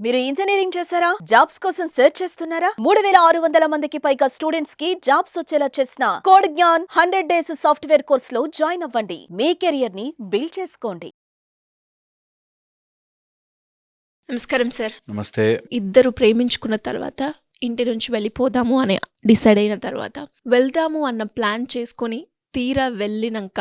మీరు ఇంజనీరింగ్ చేశారా? జాబ్స్ కోసం సెర్చ్ చేస్తున్నారా? మూడు వేల ఆరు వందల మందికి పైగా స్టూడెంట్స్కి జాబ్స్ వచ్చేలా చేసిన Code Gyan hundred days software కోర్స్లో జాయిన్ అవ్వండి. మీ కెరియర్ని బిల్డ్ చేసుకోండి. నమస్కారం సార్. నమస్తే. ఇద్దరు ప్రేమించుకున్న తర్వాత ఇంటి నుంచి వెళ్ళిపోదాము అని డిసైడ్ అయిన తర్వాత వెళ్దాము అన్న ప్లాన్ చేసుకొని తీరా వెళ్ళినాక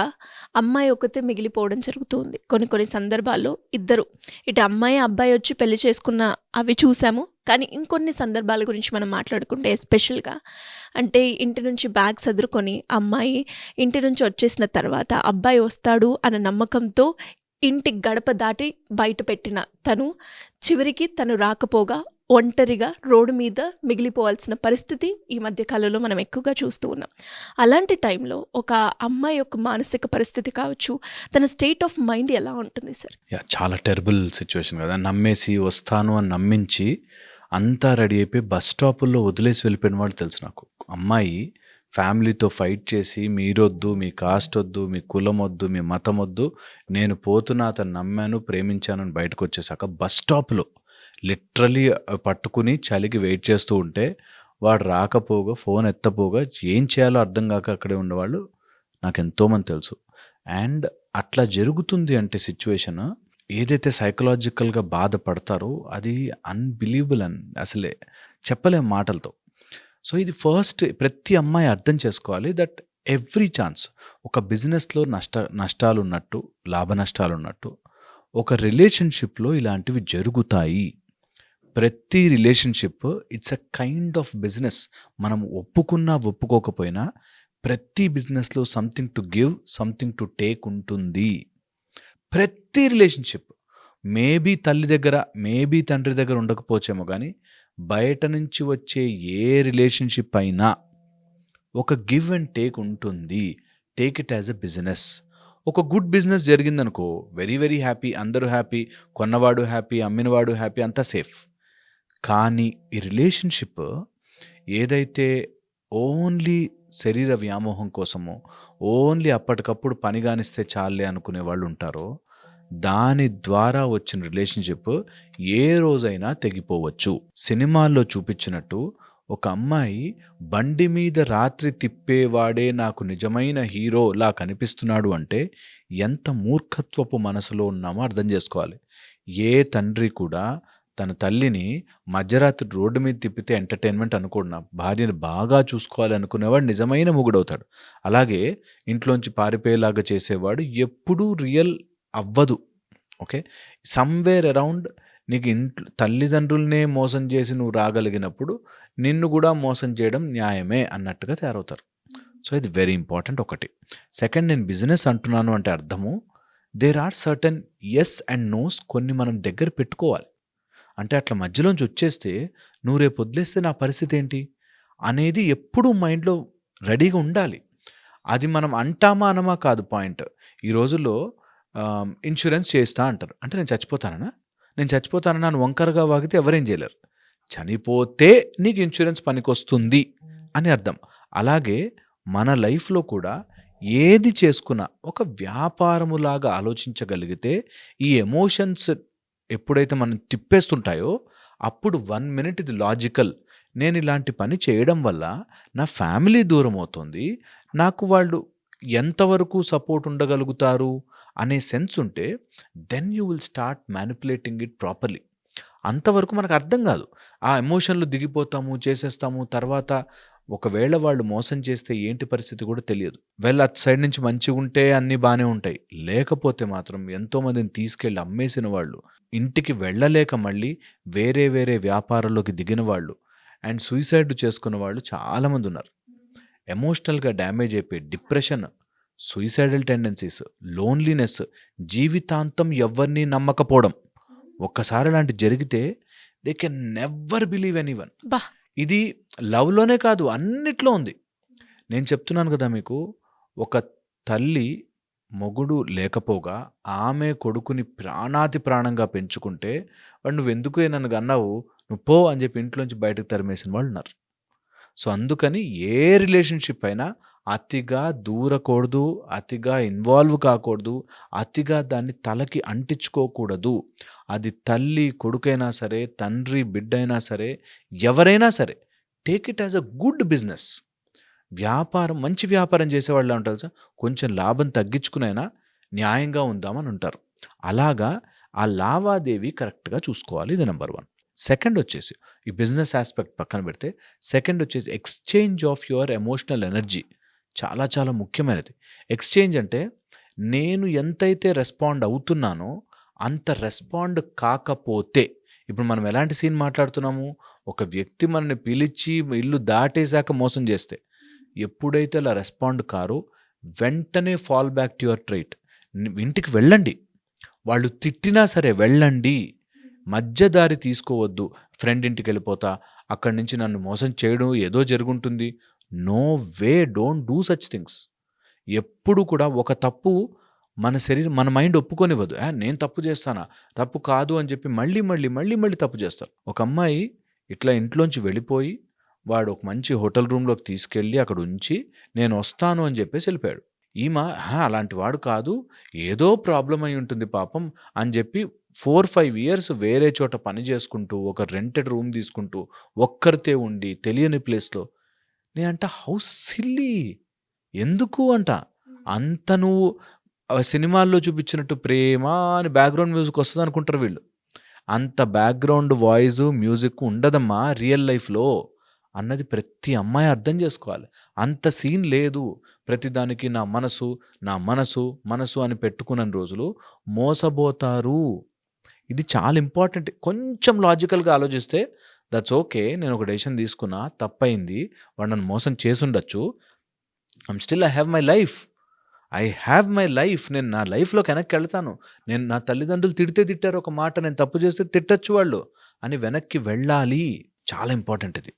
అమ్మాయి ఒకతే మిగిలిపోవడం జరుగుతుంది. కొన్ని కొన్ని సందర్భాల్లో ఇద్దరు. ఇటు అమ్మాయి అబ్బాయి వచ్చి పెళ్ళి చేసుకున్న అవి చూసాము. కానీ ఇంకొన్ని సందర్భాల గురించి మనం మాట్లాడుకుంటే ఎస్పెషల్గా అంటే ఇంటి నుంచి బ్యాగ్ సదురుకొని అమ్మాయి ఇంటి నుంచి వచ్చేసిన తర్వాత అబ్బాయి వస్తాడు అన్న నమ్మకంతో ఇంటి గడప దాటి బయట పెట్టిన తను. చివరికి తను రాకపోగా ఒంటరిగా రోడ్డు మీద మిగిలిపోవాల్సిన పరిస్థితి ఈ మధ్య కాలంలో మనం ఎక్కువగా చూస్తూ ఉన్నాం. అలాంటి టైంలో ఒక అమ్మాయి యొక్క మానసిక పరిస్థితి కావచ్చు తన స్టేట్ ఆఫ్ మైండ్ ఎలా ఉంటుంది సార్? చాలా టెరబుల్ సిచ్యువేషన్ కదా. నమ్మేసి వస్తాను అని నమ్మించి అంతా రెడీ అయిపోయి బస్ స్టాపుల్లో వదిలేసి వెళ్ళిపోయిన వాళ్ళు తెలుసు నాకు. అమ్మాయి ఫ్యామిలీతో ఫైట్ చేసి మీరొద్దు మీ కాస్ట్ వద్దు మీ కులం వద్దు మీ మతం వద్దు నేను పోతున్నా అతను నమ్మాను ప్రేమించాను అని బయటకు వచ్చేసాక బస్ స్టాప్లో లిటరలీ పట్టుకుని చలికి వెయిట్ చేస్తూ ఉంటే వాడు రాకపోగా ఫోన్ ఎత్తపోగా ఏం చేయాలో అర్థం కాక అక్కడే ఉండేవాళ్ళు నాకు ఎంతోమంది తెలుసు. అండ్ అట్లా జరుగుతుంది అంటే సిచ్యువేషన్ ఏదైతే సైకలాజికల్గా బాధపడతారో అది అన్బిలీవబుల్ అని అసలే చెప్పలేం మాటలతో. సో ఇది ఫస్ట్ ప్రతి అమ్మాయి అర్థం చేసుకోవాలి దట్ ఎవ్రీ ఛాన్స్ ఒక బిజినెస్లో నష్ట నష్టాలు ఉన్నట్టు లాభ నష్టాలు ఉన్నట్టు ఒక రిలేషన్షిప్లో ఇలాంటివి జరుగుతాయి. ప్రతి relationship it's a kind of business. మనం ఒప్పుకున్నా ఒప్పుకోకపోయినా ప్రతి బిజినెస్లో something to give something to take ఉంటుంది. ప్రతి రిలేషన్షిప్ మేబీ తల్లి దగ్గర మేబీ తండ్రి దగ్గర ఉండకపోవచ్చేమో కానీ బయట నుంచి వచ్చే ఏ రిలేషన్షిప్ అయినా ఒక గివ్ అండ్ టేక్ ఉంటుంది. Take it as a business. ఒక గుడ్ బిజినెస్ జరిగిందనుకో వెరీ వెరీ హ్యాపీ అందరూ హ్యాపీ కొన్నవాడు హ్యాపీ అమ్మినవాడు హ్యాపీ అంతా సేఫ్. కానీ ఈ రిలేషన్షిప్ ఏదైతే ఓన్లీ శరీర వ్యామోహం కోసమో ఓన్లీ అప్పటికప్పుడు పని కానిస్తే చాలే అనుకునే వాళ్ళు ఉంటారో దాని ద్వారా వచ్చిన రిలేషన్షిప్ ఏ రోజైనా తెగిపోవచ్చు. సినిమాల్లో చూపించినట్టు ఒక అమ్మాయి బండి మీద రాత్రి తిప్పేవాడే నాకు నిజమైన హీరోలా కనిపిస్తున్నాడు అంటే ఎంత మూర్ఖత్వపు మనసులో ఉన్నామో అర్థం చేసుకోవాలి. ఏ తండ్రి కూడా తన తల్లిని మధ్యరాత్రి రోడ్డు మీద తిప్పితే ఎంటర్టైన్మెంట్ అనుకోడు నా భార్యను బాగా చూసుకోవాలి అనుకునేవాడు నిజమైన మొగుడవుతాడు. అలాగే ఇంట్లోంచి పారిపోయేలాగా చేసేవాడు ఎప్పుడూ రియల్ అవ్వదు. ఓకే? సమ్వేర్ అరౌండ్ నీకు ఇంట్లో తల్లిదండ్రులనే మోసం చేసి నువ్వు రాగలిగినప్పుడు నిన్ను కూడా మోసం చేయడం న్యాయమే అన్నట్టుగా తయారవుతారు. సో ఇది వెరీ ఇంపార్టెంట్ ఒకటి. సెకండ్ నేను బిజినెస్ అంటున్నాను అంటే అర్థము. There are certain yes and nos కొన్ని మనం దగ్గర పెట్టుకోవాలి. అంటే అట్లా మధ్యలోంచి వచ్చేస్తే నువ్వు రేపు వదిలేస్తే నా పరిస్థితి ఏంటి? అనేది ఎప్పుడూ మైండ్లో రెడీగా ఉండాలి. అది మనం అంటామా అనమా కాదు పాయింట్. ఈ రోజుల్లో ఇన్సూరెన్స్ చేస్తా అంటారు. అంటే నేను చచ్చిపోతానా నేను చచ్చిపోతానని నన్ను వంకరగా వాగితే ఎవరేం చేయలేరు. చనిపోతే నీకు ఇన్సూరెన్స్ పనికొస్తుంది అని అర్థం. అలాగే మన లైఫ్లో కూడా ఏది చేసుకున్నా ఒక వ్యాపారములాగా ఆలోచించగలిగితే ఈ ఎమోషన్స్ ఎప్పుడైతే మనం తిప్పేస్తుంటాయో అప్పుడు వన్ మినిట్ ఇది లాజికల్ నేను ఇలాంటి పని చేయడం వల్ల నా ఫ్యామిలీ దూరం అవుతుంది. నాకు వాళ్ళు ఎంతవరకు సపోర్ట్ ఉండగలుగుతారు అనే సెన్స్ ఉంటే then you will start manipulating it properly అంతవరకు మనకు అర్థం కాదు. ఆ ఎమోషన్లు దిగిపోతాము చేసేస్తాము తర్వాత ఒకవేళ వాళ్ళు మోసం చేస్తే ఏంటి పరిస్థితి కూడా తెలియదు. వెళ్ళ అటు సైడ్ నుంచి మంచిగా ఉంటే అన్నీ బాగానే ఉంటాయి. లేకపోతే మాత్రం ఎంతోమందిని తీసుకెళ్ళి అమ్మేసిన వాళ్ళు ఇంటికి వెళ్ళలేక మళ్ళీ వేరే వేరే వ్యాపారాల్లోకి దిగిన వాళ్ళు అండ్ సూసైడ్ చేసుకున్న వాళ్ళు చాలామంది ఉన్నారు. ఎమోషనల్గా డ్యామేజ్ అయిపోయి డిప్రెషన్ సూసైడల్ టెండెన్సీస్ లోన్లీనెస్ జీవితాంతం ఎవరిని నమ్మకపోవడం. ఒక్కసారి అలాంటి జరిగితే they can never believe anyone. ఇది లవ్లోనే కాదు అన్నిట్లో ఉంది. నేను చెప్తున్నాను కదా మీకు ఒక తల్లి మొగుడు లేకపోగా ఆమె కొడుకుని ప్రాణాతి ప్రాణంగా పెంచుకుంటే వాడు నువ్వు ఎందుకు నన్ను అన్నావు? నువ్వు పో అని చెప్పి ఇంట్లోంచి బయటకు తరిమేసిన వాళ్ళు ఉన్నారు సో అందుకని ఏ రిలేషన్షిప్ అయినా అతిగా దూరకూడదు అతిగా ఇన్వాల్వ్ కాకూడదు అతిగా దాన్ని తలకి అంటించుకోకూడదు. అది తల్లి కొడుకైనా సరే తండ్రి బిడ్డైనా సరే ఎవరైనా సరే take it as a good business వ్యాపారం మంచి వ్యాపారం చేసేవాళ్ళు ఉంటారు సార్ కొంచెం లాభం తగ్గించుకునైనా న్యాయంగా ఉందామని ఉంటారు. అలాగా ఆ లావాదేవీ కరెక్ట్గా చూసుకోవాలి ఇది నెంబర్ వన్ సెకండ్ వచ్చేసి ఈ బిజినెస్ ఆస్పెక్ట్ పక్కన పెడితే సెకండ్ వచ్చేసి exchange of your emotional energy చాలా చాలా ముఖ్యమైనది. ఎక్స్చేంజ్ అంటే నేను ఎంతైతే రెస్పాండ్ అవుతున్నానో అంత రెస్పాండ్ కాకపోతే ఇప్పుడు మనం ఎలాంటి సీన్ మాట్లాడుతున్నాము? ఒక వ్యక్తి మనల్ని పిలిచి ఇల్లు దాటేశాక మోసం చేస్తే ఎప్పుడైతే అలా రెస్పాండ్ కారో వెంటనే fall back to your trait ఇంటికి వెళ్ళండి. వాళ్ళు తిట్టినా సరే వెళ్ళండి. మధ్యదారి తీసుకోవద్దు. ఫ్రెండ్ ఇంటికి వెళ్ళిపోతా. అక్కడి నుంచి నన్ను మోసం చేయడం ఏదో జరుగుంటుంది. No way don't do such things. ఎప్పుడు కూడా ఒక తప్పు మన శరీరం మన మైండ్ ఒప్పుకొనివ్వదు. నేను తప్పు చేస్తానా? తప్పు కాదు అని చెప్పి మళ్ళీ మళ్ళీ మళ్ళీ మళ్ళీ తప్పు చేస్తారు. ఒక అమ్మాయి ఇట్లా ఇంట్లోంచి వెళ్ళిపోయి వాడు ఒక మంచి హోటల్ రూమ్లోకి తీసుకెళ్ళి అక్కడ ఉంచి నేను వస్తాను అని చెప్పేసి వెళ్ళిపోయాడు. ఈమె అలాంటి వాడు కాదు. ఏదో ప్రాబ్లం అయి ఉంటుంది పాపం అని చెప్పి ఫోర్ ఫైవ్ ఇయర్స్ వేరే చోట పని చేసుకుంటూ ఒక రెంటెడ్ రూమ్ తీసుకుంటూ ఒక్కరితే ఉండి తెలియని ప్లేస్లో నేనంట హౌ సిల్లీ! ఎందుకు? అంట. అంత నువ్వు సినిమాల్లో చూపించినట్టు ప్రేమ అని బ్యాక్గ్రౌండ్ మ్యూజిక్ వస్తుంది అనుకుంటారు వీళ్ళు. అంత బ్యాక్గ్రౌండ్ వాయిస్ మ్యూజిక్ ఉండదమ్మా రియల్ లైఫ్లో. అన్నది ప్రతి అమ్మాయి అర్థం చేసుకోవాలి. అంత సీన్ లేదు. ప్రతిదానికి నా మనసు నా మనసు మనసు అని పెట్టుకున్న రోజులు మోసపోతారు. ఇది చాలా ఇంపార్టెంట్. కొంచెం లాజికల్గా ఆలోచిస్తే దట్స్ ఓకే నేను ఒక డెసిషన్ తీసుకున్నా. తప్పైంది. వాడు నన్ను మోసం చేసుండొచ్చు. I'm still I have my life I have my life నేను నా లైఫ్లోకి వెనక్కి వెళ్తాను. నేను నా తల్లిదండ్రులు తిడితే తిట్టారు. ఒక మాట నేను తప్పు చేస్తే తిట్టచ్చు వాళ్ళు. అని వెనక్కి వెళ్ళాలి. చాలా ఇంపార్టెంట్ ఇది.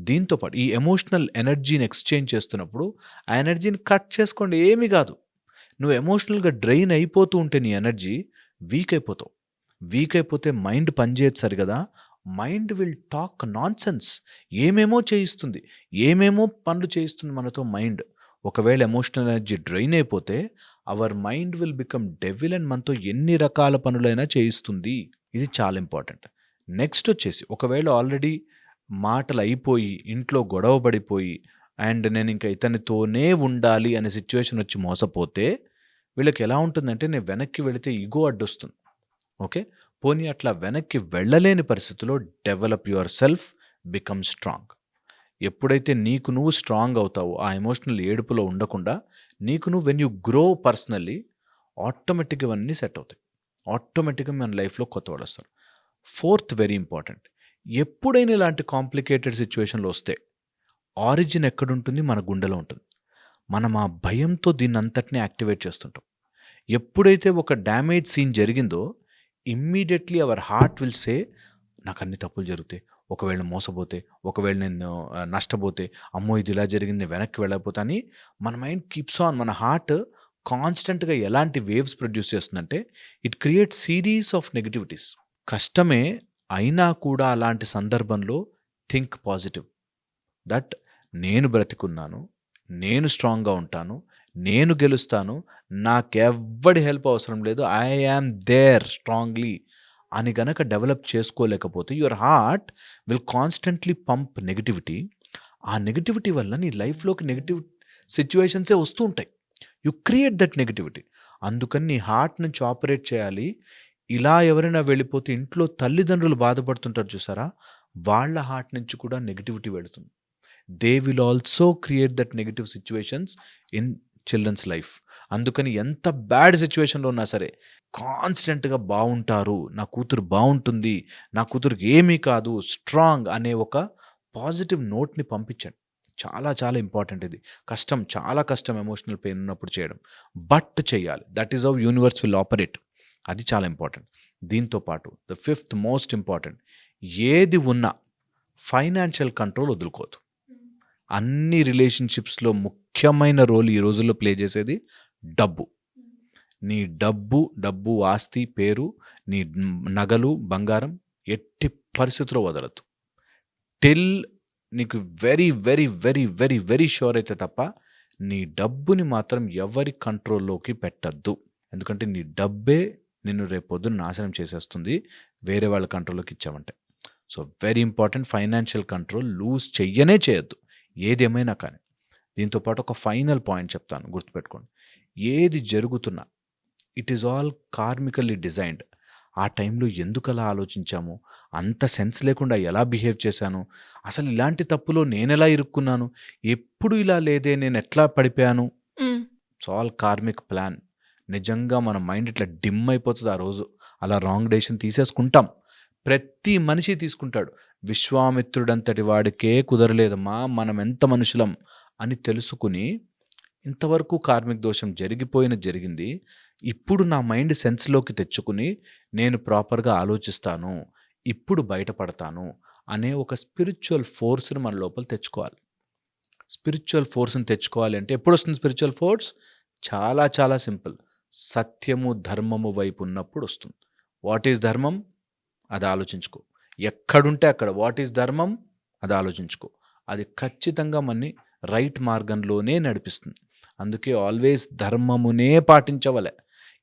దీంతో పాటు ఈ ఎమోషనల్ ఎనర్జీని ఎక్స్చేంజ్ చేస్తున్నప్పుడు ఆ ఎనర్జీని కట్ చేసుకోండి. ఏమీ కాదు. నువ్వు ఎమోషనల్గా డ్రైన్ అయిపోతూ ఉంటే నీ ఎనర్జీ వీక్ అయిపోతావు. వీక్ అయిపోతే మైండ్ పనిచేయదు సరిగదా? Mind will talk nonsense ఏమేమో చేయిస్తుంది. ఏమేమో పనులు చేయిస్తుంది మనతో మైండ్. ఒకవేళ ఎమోషనల్ ఎనర్జీ డ్రైన్ అయిపోతే our mind will become devil and మనతో ఎన్ని రకాల పనులైనా చేయిస్తుంది. ఇది చాలా ఇంపార్టెంట్. నెక్స్ట్ వచ్చేసి ఒకవేళ ఆల్రెడీ మాటలు అయిపోయి ఇంట్లో గొడవ పడిపోయి అండ్ నేను ఇంకా ఇతనితోనే ఉండాలి అనే సిచ్యువేషన్ వచ్చి మోసపోతే వీళ్ళకి ఎలా ఉంటుందంటే నేను వెనక్కి వెళితే ఈగో అడ్డొస్తుంది. ఓకే? పోనీ అట్లా వెనక్కి వెళ్ళలేని పరిస్థితిలో develop yourself become strong. ఎప్పుడైతే నీకు నువ్వు స్ట్రాంగ్ అవుతావో ఆ ఎమోషనల్ ఏడుపులో ఉండకుండా నీకు నువ్వు వెన్ యూ గ్రో పర్సనల్లీ ఆటోమేటిక్గా ఇవన్నీ సెట్ అవుతాయి. ఆటోమేటిక్గా మన లైఫ్లో కొత్త వాళ్ళు వస్తారు. Fourth very important. ఎప్పుడైనా ఇలాంటి కాంప్లికేటెడ్ సిచ్యువేషన్లు వస్తే ఆరిజిన్ ఎక్కడుంటుంది? మన గుండెలో ఉంటుంది. మనం ఆ భయంతో దీన్ని అంతటిని యాక్టివేట్ చేస్తుంటాం. ఎప్పుడైతే ఒక డ్యామేజ్ సీన్ జరిగిందో immediately our heart will say నాకు అన్ని తప్పులు జరుగుతాయి. ఒకవేళ మోసపోతే ఒకవేళ నేను నష్టపోతే అమ్మో ఇది ఇలా జరిగింది వెనక్కి వెళ్ళకపోతే అని మన మైండ్ కీప్స్ ఆన్ మన హార్ట్ కాన్స్టెంట్గా ఎలాంటి వేవ్స్ ప్రొడ్యూస్ చేస్తుందంటే it create series of negativities కష్టమే అయినా కూడా అలాంటి సందర్భంలో థింక్ పాజిటివ్ దట్ నేను బ్రతికున్నాను నేను స్ట్రాంగ్గా ఉంటాను నేను గెలుస్తాను నాకెవ్వడి హెల్ప్ అవసరం లేదు ఐ యామ్ దేర్ స్ట్రాంగ్లీ అని గనక develop చేసుకోలేకపోతే your heart will constantly pump negativity. ఆ నెగిటివిటీ వల్ల నీ లైఫ్లోకి నెగిటివ్ సిచ్యువేషన్సే వస్తూ ఉంటాయి. You create that negativity. అందుకని నీ హార్ట్ నుంచి ఆపరేట్ చేయాలి. ఇలా ఎవరైనా వెళ్ళిపోతే ఇంట్లో తల్లిదండ్రులు బాధపడుతుంటారు చూసారా? వాళ్ళ హార్ట్ నుంచి కూడా నెగిటివిటీ వెళుతుంది. They will also create that negative situations in children's life అందుకని ఎంత బ్యాడ్ సిచ్యువేషన్లో ఉన్నా సరే కాన్స్టెంట్గా బాగుంటారు నా కూతురు బాగుంటుంది నా కూతురుకి ఏమీ కాదు. స్ట్రాంగ్ అనే ఒక పాజిటివ్ నోట్ని పంపించండి చాలా చాలా ఇంపార్టెంట్ ఇది. కష్టం చాలా కష్టం ఎమోషనల్ పెయిన్ ఉన్నప్పుడు చేయడం. బట్ చేయాలి. That is how universe will operate అది చాలా ఇంపార్టెంట్ దీంతో పాటు ద ఫిఫ్త్ మోస్ట్ ఇంపార్టెంట్ ఏది ఉన్నా ఫైనాన్షియల్ కంట్రోల్ వదులుకోదు. అన్ని రిలేషన్షిప్స్లో ముఖ్యమైన రోల్ ఈ రోజుల్లో ప్లే చేసేది డబ్బు. నీ డబ్బు డబ్బు ఆస్తి పేరు నీ నగలు బంగారం ఎట్టి పరిస్థితిలో వదలద్దు. టిల్ నీకు very very very very very sure అయితే తప్ప నీ డబ్బుని మాత్రం ఎవరి కంట్రోల్లోకి పెట్టద్దు. ఎందుకంటే నీ డబ్బే నిన్ను రేపొద్దున నాశనం చేసేస్తుంది. వేరే వాళ్ళ కంట్రోల్లోకి ఇచ్చామంటే so very important financial control lose చెయ్యనే చేయొద్దు. ఏదేమైనా కానీ. దీంతో పాటు ఒక ఫైనల్ పాయింట్ చెప్తాను గుర్తుపెట్టుకోండి. ఏది జరుగుతున్నా it is all karmically designed. ఆ టైంలో ఎందుకు అలా ఆలోచించాము? అంత సెన్స్ లేకుండా ఎలా బిహేవ్ చేశాను? అసలు ఇలాంటి తప్పులో నేనెలా ఇరుక్కున్నాను? ఎప్పుడు ఇలా లేదే నేను ఎట్లా పడిపోయాను. It's all karmic plan. నిజంగా మన మైండ్ ఇట్లా డిమ్ అయిపోతుంది ఆ రోజు. అలా రాంగ్ డెసిషన్ తీసేసుకుంటాం. ప్రతి మనిషి తీసుకుంటాడు. విశ్వామిత్రుడంతటి వాడికే కుదరలేదమ్మా మనం ఎంత మనుషులం అని తెలుసుకుని ఇంతవరకు కార్మిక దోషం జరిగిపోయిన జరిగింది. ఇప్పుడు నా మైండ్ సెన్స్లోకి తెచ్చుకుని నేను ప్రాపర్గా ఆలోచిస్తాను ఇప్పుడు బయటపడతాను అనే ఒక స్పిరిచువల్ ఫోర్స్ని మన లోపల తెచ్చుకోవాలి. స్పిరిచువల్ ఫోర్స్ని తెచ్చుకోవాలి అంటే ఎప్పుడు వస్తుంది స్పిరిచువల్ ఫోర్స్? చాలా చాలా సింపుల్. సత్యము ధర్మము వైపు ఉన్నప్పుడు వస్తుంది. వాట్ ఈజ్ ధర్మం? అది ఆలోచించుకో. ఎక్కడుంటే అక్కడ. వాట్ ఈస్ ధర్మం? అది ఆలోచించుకో. అది ఖచ్చితంగా మనని రైట్ మార్గంలోనే నడిపిస్తుంది. అందుకే ఆల్వేస్ ధర్మమునే పాటించవలే.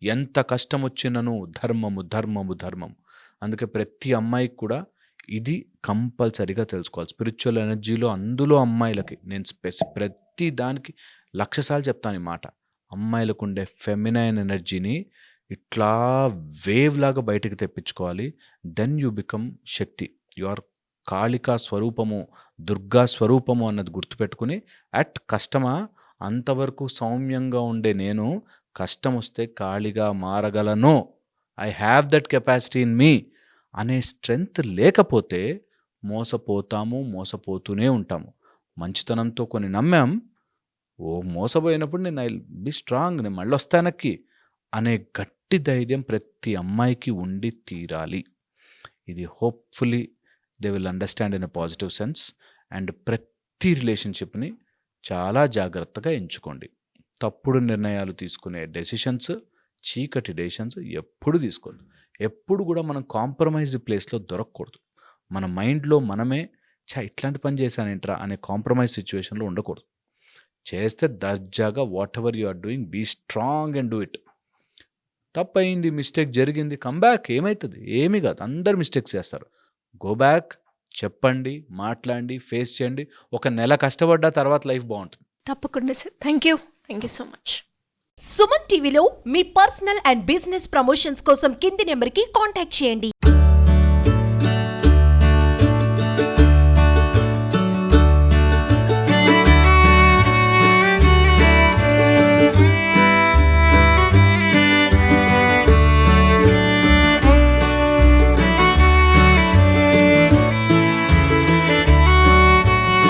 ఎంత కష్టం వచ్చినను ధర్మము ధర్మము ధర్మము. అందుకే ప్రతి అమ్మాయికి కూడా ఇది కంపల్సరీగా తెలుసుకోవాలి. స్పిరిచువల్ ఎనర్జీలో అందులో అమ్మాయిలకి నేను స్పెసి ప్రతి దానికి లక్షసార్లు చెప్తాను ఈ మాట. అమ్మాయిలకు ఉండే ఫెమినైన్ ఎనర్జీని ఇట్లా వేవ్ లాగా బయటికి తెప్పించుకోవాలి. Then you become Shakti. You are Kalika స్వరూపము దుర్గా స్వరూపము అన్నది గుర్తుపెట్టుకుని అట్ కష్టమా అంతవరకు సౌమ్యంగా ఉండే నేను కష్టం వస్తే కాళిగా మారగలను. I have that capacity in me అనే స్ట్రెంగ్త్ లేకపోతే మోసపోతాము మోసపోతూనే ఉంటాము. మంచితనంతో కొన్ని నమ్మాం ఓ మోసపోయినప్పుడు నేను ఐ బి స్ట్రాంగ్ నేను మళ్ళీ వస్తానక్కి అనే గట్టి ధైర్యం ప్రతి అమ్మాయికి ఉండి తీరాలి. ఇది hopefully they will understand in a positive sense and ప్రతి రిలేషన్షిప్ని చాలా జాగ్రత్తగా ఎంచుకోండి. తప్పుడు నిర్ణయాలు తీసుకునే డెసిషన్స్ చీకటి డెసిషన్స్ ఎప్పుడు తీసుకోవద్దు. ఎప్పుడు కూడా మనం కాంప్రమైజ్ ప్లేస్లో దొరకకూడదు. మన మైండ్లో మనమే చా ఇట్లాంటి పని చేశానేంట్రా? అనే కాంప్రమైజ్ సిచ్యువేషన్లో ఉండకూడదు. చేస్తే దర్జాగా whatever you are doing be strong and do it తప్పయింది mistake జరిగింది కంబ్యాక్ ఏమవుతుంది ఏమీ కాదు అందరు మిస్టేక్స్ చేస్తారు. గో బ్యాక్ చెప్పండి మాట్లాడండి ఫేస్ చేయండి. ఒక నెల కష్టపడ్డా తర్వాత లైఫ్ బాగుంటుంది. తప్పకుండా sir. Thank you thank you so much Suman టీవీలో మీ పర్సనల్ అండ్ బిజినెస్ ప్రమోషన్స్ కోసం కింది నెంబర్కి కాంటాక్ట్ చేయండి.